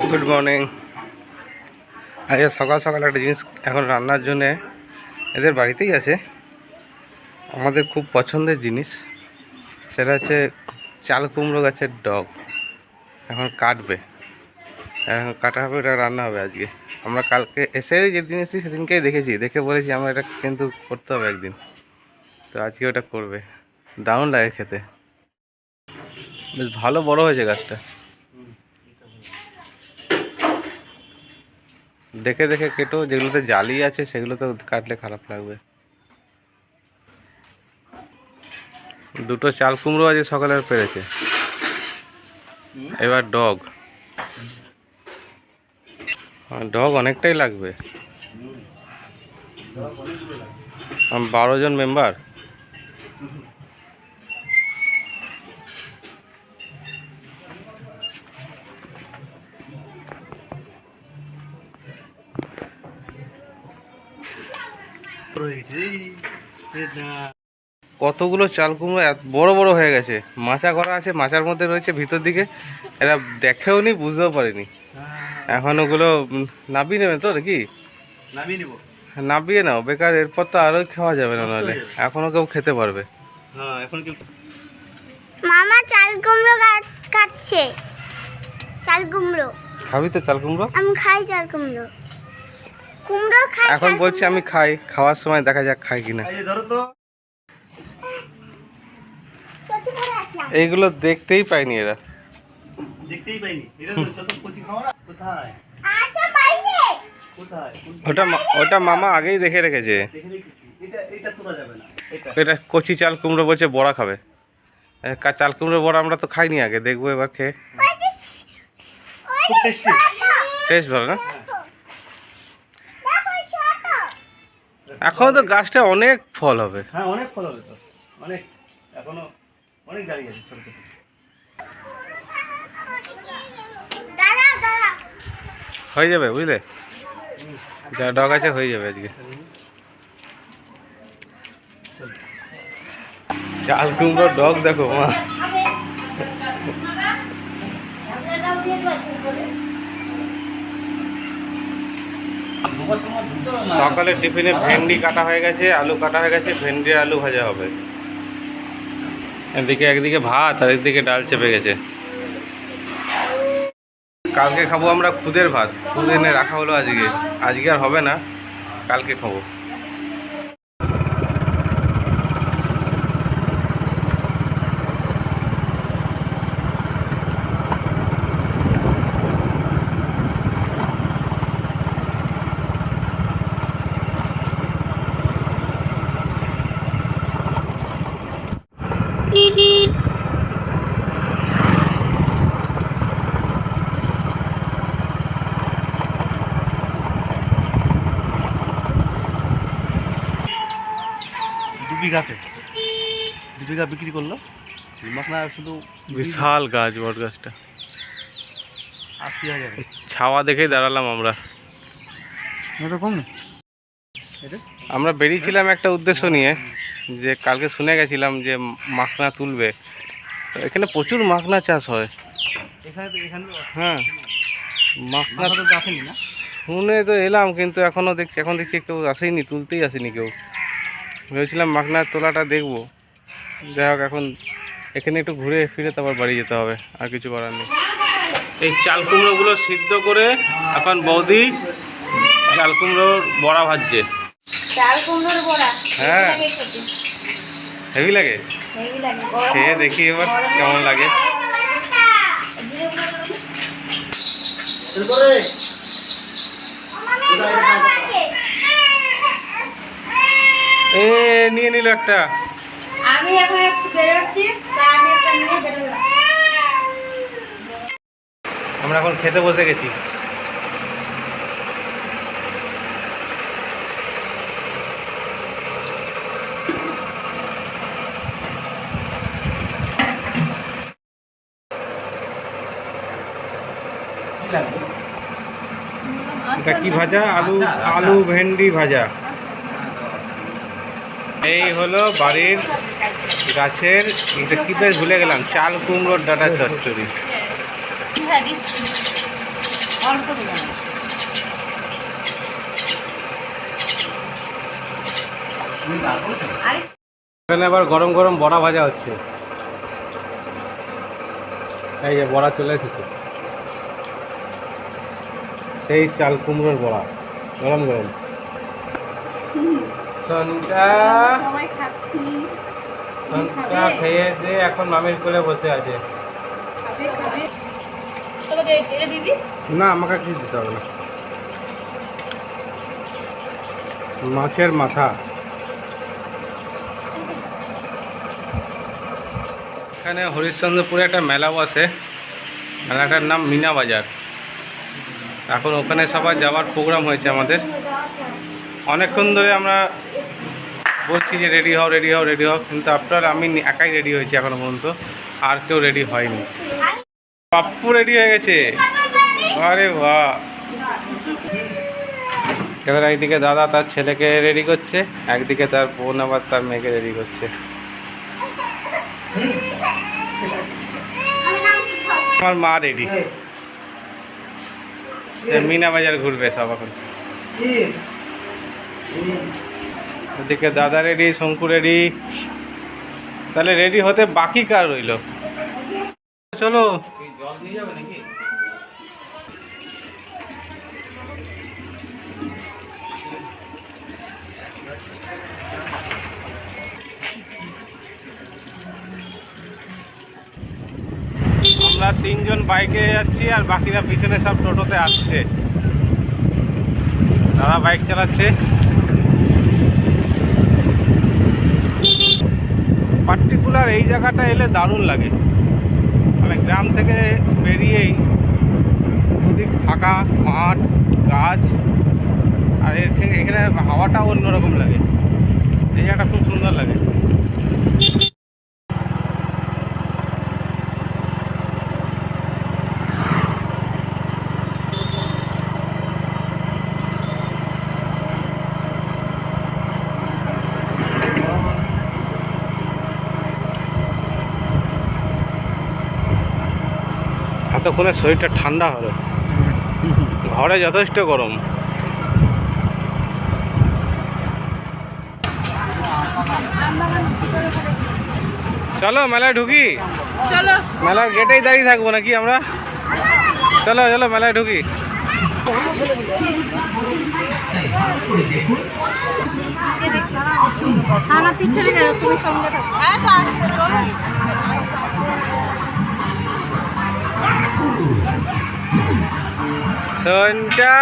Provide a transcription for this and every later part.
Good morning আজকে সকাল সকাল একটা জিনিস এখন রান্নার জন্যে এদের বাড়িতেই আছে। আমাদের খুব পছন্দের জিনিস, সেটা হচ্ছে চাল কুমড়ো গাছের ডগ। এখন কাটবে। এখন কাটা হবে এটা রান্না হবে আজকে। আমরা কালকে এসে যেদিন এসেছি, সেদিনকেই দেখেছি। দেখে বলেছি, আমরা এটা কিন্তু করতে হবে একদিন। তো আজকে ওটা করবে। দারুণ লাগে খেতে। বেশ ভালো বড় হয়েছে গাছটা। দেখে দেখে কেটো, যেগুলোতে জালি আছে সেগুলো তো কাটলে খারাপ লাগবে। দুটো চাল কুমড়ো আছে সকালের পেরেছে। এবার ডগ। ডগ অনেকটাই লাগবে। বারো জন মেম্বার? কতগুলো চাল কুমড়ো এত বড় বড় হয়ে গেছে? মাচা করা আছে মাচার মধ্যে রয়েছে ভিতর দিকে। এরা দেখেও নি বুঝতেও পারিনি। এখন ওগুলো নাবিয়ে নেবে তো নাকি? নামিয়ে নিব। নাবিয়ে নাও বেকার এরপর তো আরও খাওয়া যাবে না নাহলে। এখনও কেউ খেতে পারবে। হ্যাঁ কি মামা চাল কুমড়ো কাটছে। চাল কুমড়ো। খাবি তো চাল কুমড়ো? আমি খাই চাল কুমড়ো। কুমড়ো খাই এখন বলছি আমি খাই খাওয়ার সময় দেখা যাক খাই কিনা। এই যে ধরো তো। কুমড়ো। এইগুলো দেখতেই পাইনি এরা। দেখতেই পাইনি। এটা তো কচি খাওয়া কোথায়? আসো বাইরে কোথায়? ওটা মা- ওটা মামা আগেই দেখে রেখেছে। এটা এটা তোলা যাবে না। এটা। এটা কচি চাল কুমড়ো বলছে বড়া খাবে। কা- চাল কুমড়ো বড়া আমরা তো খাইনি আগে দেখব এবার খেয়ে। টেস্টি ভালো না দেখো ছোট। এখন তো গাছটা অনেক ফল হবে। হ্যাঁ অনেক ফল হবে তো। অনেক এখনও অনেক দাঁড়িয়ে আছে ছোট ছোট। হয়ে যাবে বুঝলে? যা ডগ আছে হয়ে যাবে আজকে। চাল কুমড়ো ডগ দেখো মা। সকালে টিফিনে ভেন্ডি কাটা হয়ে গেছে, আলু কাটা হয়ে গেছে ভেন্ডি আলু ভাজা হবে। এদিকে একদিকে ভাত আর একদিকে ডাল চেপে গেছে। কালকে খাব আমরা খুদের ভাত। খুদ এনে রাখা হলো আজকে। আজকে আর হবে না, কালকে খাব দু বিঘাতে দু বিঘা বিক্রি করল। শুধু বিশাল গাছ বট গাছটা। আশি হাজার। ছাওয়া দেখেই দাঁড়ালাম আমরা। এরকম আমরা বেরিয়েছিলাম একটা উদ্দেশ্য নিয়ে যে কালকে শুনে গেছিলাম যে মাখনা তুলবে। এখানে প্রচুর মাখনা চাষ হয়। হ্যাঁ। মাখনা শুনে তো এলাম কিন্তু এখনও দেখছি এখন দেখছি কেউ আসেনি তুলতেই আসেনি কেউ। ভেবেছিলাম মাখনার তোলাটা দেখব। যাই হোক এখন এখানে একটু ঘুরে ফিরে তারপর বাড়ি যেতে হবে আর কিছু করার নেই। এই চাল কুমড়োগুলো সিদ্ধ করে এখন বৌদি চাল কুমড়োর বড়া ভাজছে। চাল কুমড়োর বড়া? হ্যাঁ। হেভি লাগে খেতে। হেভি লাগে? হেভি লাগে গরম খেয়ে দেখি এবার কেমন লাগে। এ নিয়ে নিল একটা। আমি এখন একটু বেরোচ্ছি তাই আমি একটা নিয়ে বেরোলাম। আমরা এখন খেতে বসে গেছি। এটা কি ভাজা? আলু আলু ভেন্ডি ভাজা। এই হলো বাড়ির গাছের, এটা কি বেশ ভুলে গেলাম, চাল কুমড়োর ডাটা অল্প এখানে আবার গরম গরম বড়া ভাজা হচ্ছে। এই যে বড়া চলে এসেছে। সেই চাল, কুমড়োর বড়া, গরম গরম। সন্ধ্যা। সবাই খাচ্ছি। সন্ধ্যা খেয়ে দিয়ে এখন মামির কোলে বসে আছে। না আমাকে কিছু দিতে হবে না। মাছের মাথা। এখানে হরিশ্চন্দ্রপুরে একটা মেলা বসে মেলাটার নাম মিনা বাজার। এখন ওখানে সবাই যাওয়ার প্রোগ্রাম হয়েছে আমাদের। অনেকক্ষণ ধরে আমরা বলছি যে রেডি হও রেডি হও রেডি হও। কিন্তু আপনার আমি একাই রেডি হয়েছি এখনও পর্যন্ত। আর কেউ রেডি হয়নি। পাপ্পু রেডি হয়ে গেছে। আরে বাহ। এবার একদিকে দাদা তার ছেলেকে রেডি করছে, একদিকে তার বোন আবার তার মেয়েকে রেডি করছে। আমার মা রেডি মিনা বাজার ঘুরবে সব এখন। ওদিকে দাদা রেডি, শঙ্কু রেডি। তাহলে রেডি হতে বাকি কার রইল? চলো। আমরা তিনজন বাইকে যাচ্ছি আর বাকিরা পিছনে সব টোটোতে আসছে। দাদা বাইক চালাচ্ছে। পার্টিকুলার এই জায়গাটা এলে দারুণ লাগে। মানে গ্রাম থেকে বেরিয়েই দুদিক ফাঁকা মাঠ, গাছ, আর এখানে হাওয়াটা অন্যরকম লাগে। এই জায়গাটা খুব সুন্দর লাগে। এতক্ষণে শরীরটা ঠান্ডা হলো ঘরে যথেষ্ট গরম চলো মেলায় ঢুকি মেলার গেটেই দাঁড়িয়ে থাকব নাকি আমরা চলো চলো মেলায় ঢুকি পিছনে সঞ্চা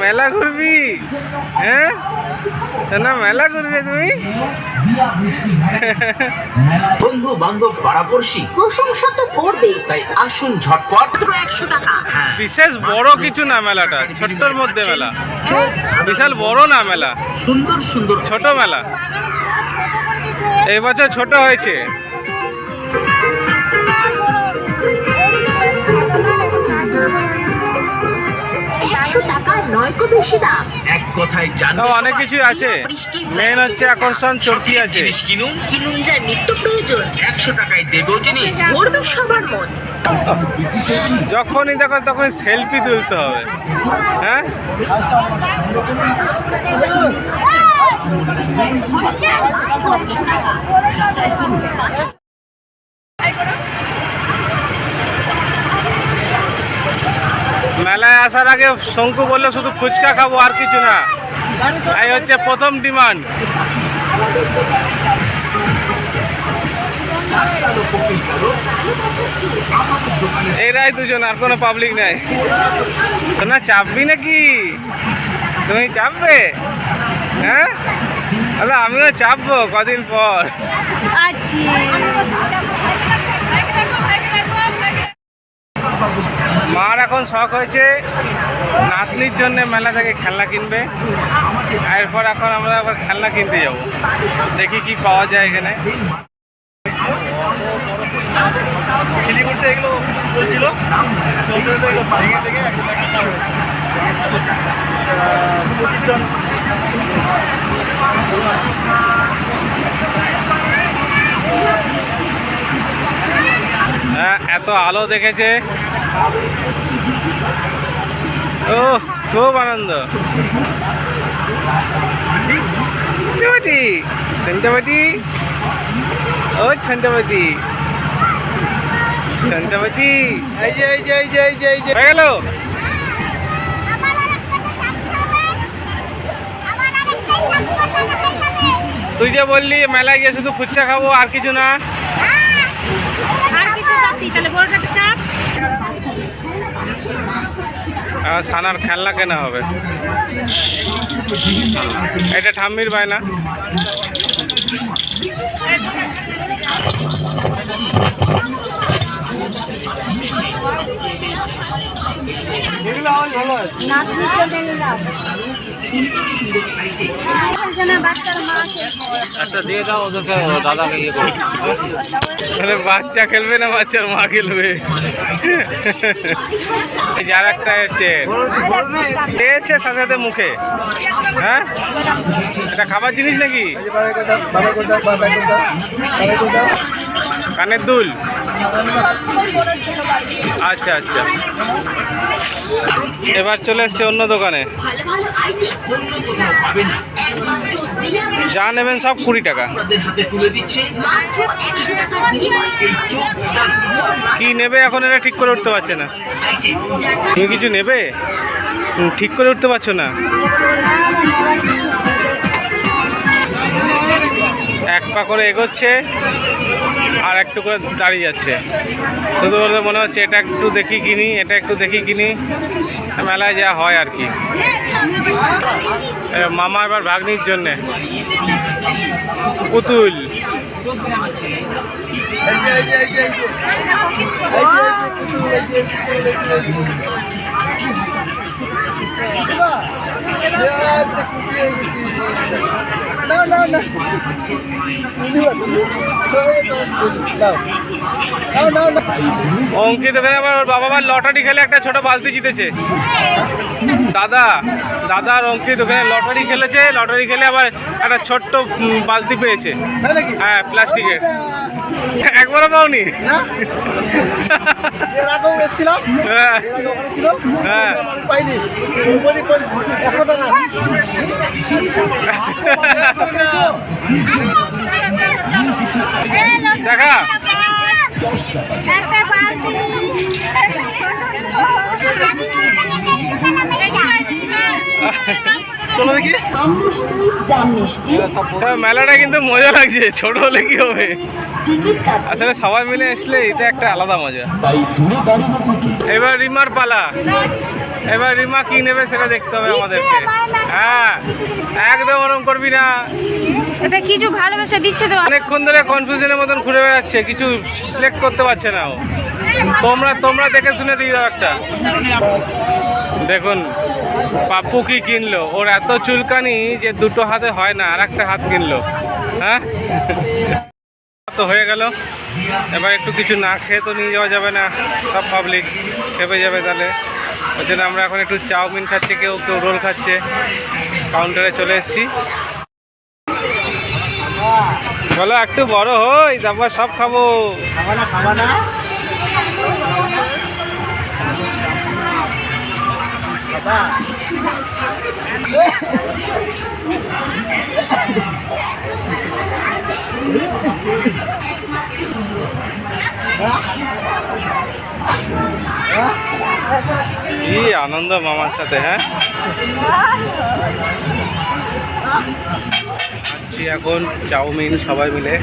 মেলা ঘুরবি? হ্যাঁ না মেলা ঘুরবে তুমি? বন্ধু বান্ধব পাড়াপড়শি প্রশংসা তো করবে তাই আসুন ঝটপট। একশো টাকা। বিশেষ বড় কিছু না মেলাটা ছোট্টর মধ্যে মেলা। বিশাল বড় না মেলা? সুন্দর সুন্দর। ছোট মেলা। এই বছর ছোট হয়েছে। বেশি দাম। এক কথায় জানবে অনেক কিছু আছে। মেন হচ্ছে আকর্ষণ চরকি আছে। জিনিস কিনুন? কিনুন যা নিত্য প্রয়োজন। একশো টাকায় দেবেও জিনিস। ভরবে সবার মন। যখনই দেখো তখনই সেলফি তুলতে হবে। হ্যাঁ? মেলায় আসার আগে শঙ্কু বলল শুধু ফুচকা খাব, আর কিছু না। এই হচ্ছে প্রথম ডিমান্ড। এরাই দুজন, আর কোনো পাবলিক নাই। না চাপবি নাকি? তুমি চাপবে? হ্যাঁ? আমিও চাপবো কদিন পর। মার এখন শখ হয়েছে নাতনির জন্য মেলা থেকে খেলনা কিনবে। এরপর এখন আমরা আবার খেলনা কিনতে যাব। দেখি কি পাওয়া যায় এখানে। শিলিগুড়িতে এগুলো চলছিল। পঁচিশ জন। এত আলো দেখেছে। ও খুব আনন্দ। ছন্টাবাটি ও ছন্টাবাটি ছন্টাবাটি এই যে এই যে এই যে এই যে এই যে। হয়ে গেল? তুই যে বললি, মেলায় গিয়ে শুধু ফুচকা খাব আর কিছু না। তাহলে বড়টা চাপ। আর সানার খেলনা কেনা হবে। এটা ঠাম্মির বায়না। এগুলো দিয়ে দাও ওদেরকে দাদাকে ইয়ে করে বাচ্চা খেলবে না বাচ্চার মা খেলবে এই যে আর একটা এসছে পেয়েছে সাথে সাথে মুখে হ্যাঁ এটা খাবার জিনিস নাকি কানের দুল? আচ্ছা আচ্ছা। এবার চলে এসছে অন্য দোকানে। যা নেবেন সব কুড়ি টাকা। কি নেবে এখন এটা ঠিক করে উঠতে পারছে না। তুমি কিছু নেবে? ঠিক করে উঠতে পারছ না? এক পা করে এগোচ্ছে আর একটু করে দাঁড়িয়ে যাচ্ছে। শুধু বলতে মনে হচ্ছে এটা একটু দেখি কিনি এটা একটু দেখি কিনি। মেলায় যা হয় আর কি। মামা এবার ভাগ্নির জন্যে। পুতুল পুতুল, অঙ্কিত ওখানে আবার ওর বাবা আবার লটারি খেলে একটা ছোট বালতি জিতেছে। দাদা দাদা আর অঙ্কিত ওখানে লটারি খেলেছে, লটারি খেলে আবার একটা ছোট্ট বালতি পেয়েছে। হ্যাঁ প্লাস্টিকের। একবারও পাওনি? হ্যাঁ। এর আগে ওখানে ছিল। হ্যাঁ। চলো দেখি। মেলাটা কিন্তু মজা লাগছে ছোট হলে কি হবে? আসলে সবাই মিলে আসলে এটা একটা আলাদা মজা। এবার রিমার পালা। এবার রিমা কি নেবে সেটা দেখতে হবে আমাদেরকে। হ্যাঁ একদম ওরম করবি না। এটা কিছু ভালোবাসা দিচ্ছে তো। অনেকক্ষণ ধরে কনফিউশনের মতন ঘুরে বেড়াচ্ছে কিছু সিলেক্ট করতে পারছে না ও। তোমরা তোমরা দেখে শুনে দিয়ে দাও একটা। দেখুন পাপ্পু কি কিনলো? ওর এত চুলকানি যে দুটো হাতে হয় না আর একটা হাত কিনলো। হ্যাঁ? তো হয়ে গেল। এবার একটু কিছু না খেয়ে তো নিয়ে যাওয়া যাবে না, সব পাবলিক খেপে যাবে তাহলে। ওই জন্য আমরা এখন একটু চাউমিন খাচ্ছি, কেউ কেউ রোল খাচ্ছে। কাউন্টারে চলে এসেছি। বলো, একটু বড় হই, তারপর সব খাব। কি আনন্দ মামার সাথে হ্যাঁ? খাচ্ছি এখন চাউমিন সবাই মিলে।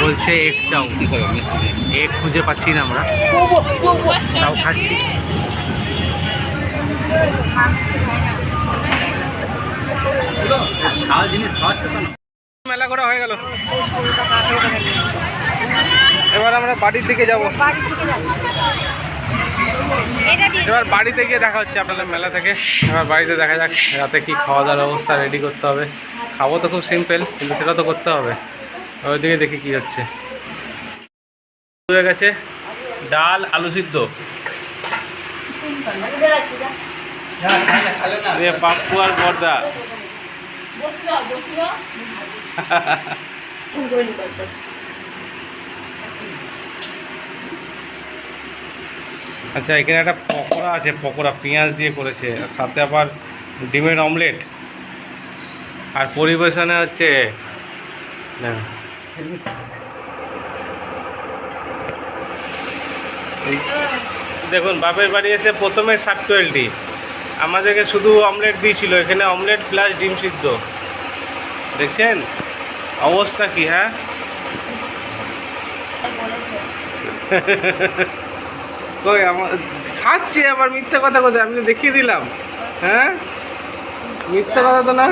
বলছে এক চাউ এক খুঁজে পাচ্ছি না আমরা। তাও খাচ্ছি। মেলা করা হয়ে গেল। এবার আমরা বাড়ির দিকে যাব। এবার বাড়িতে গিয়ে দেখা হচ্ছে আপনাদের মেলা থেকে। এবার বাড়িতে দেখা যাক রাতে কি খাওয়া দাওয়ার অবস্থা রেডি করতে হবে। খাব তো খুব সিম্পল কিন্তু সেটা তো করতে হবে। ওইদিকে দেখি কি হচ্ছে। হয়ে গেছে ডাল আলু সিদ্ধ। পাপ্পু আর বর্দা। আচ্ছা এখানে একটা পকোড়া আছে পকোড়া পেঁয়াজ দিয়ে করেছে। আর সাথে আবার ডিমের অমলেট। আর পরিবেশনে হচ্ছে। দেখুন বাপের বাড়ি এসে প্রথমে সাত টুয়েলটি আমাদেরকে শুধু অমলেট দিয়েছিল এখানে অমলেট প্লাস ডিম সিদ্ধ। দেখছেন? অবস্থা কি হ্যাঁ? কই, আমার খাচ্ছি, আবার মিথ্যা কথা কোথায় আমি দেখিয়ে দিলাম। হ্যাঁ? মিথ্যা কথা তো না?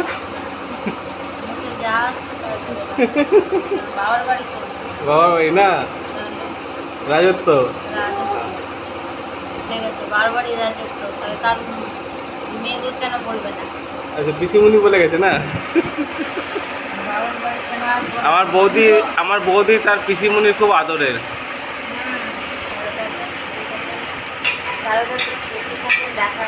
বাবার বাড়ি না? রাজত্ব? বাবার রাজত্ব মেয়েগুলো কেন বলবে না? আচ্ছা পিসিমুনি বলে গেছে না? আমার বৌদি আমার বৌদি তার পিসিমুনির খুব আদরের। দেখা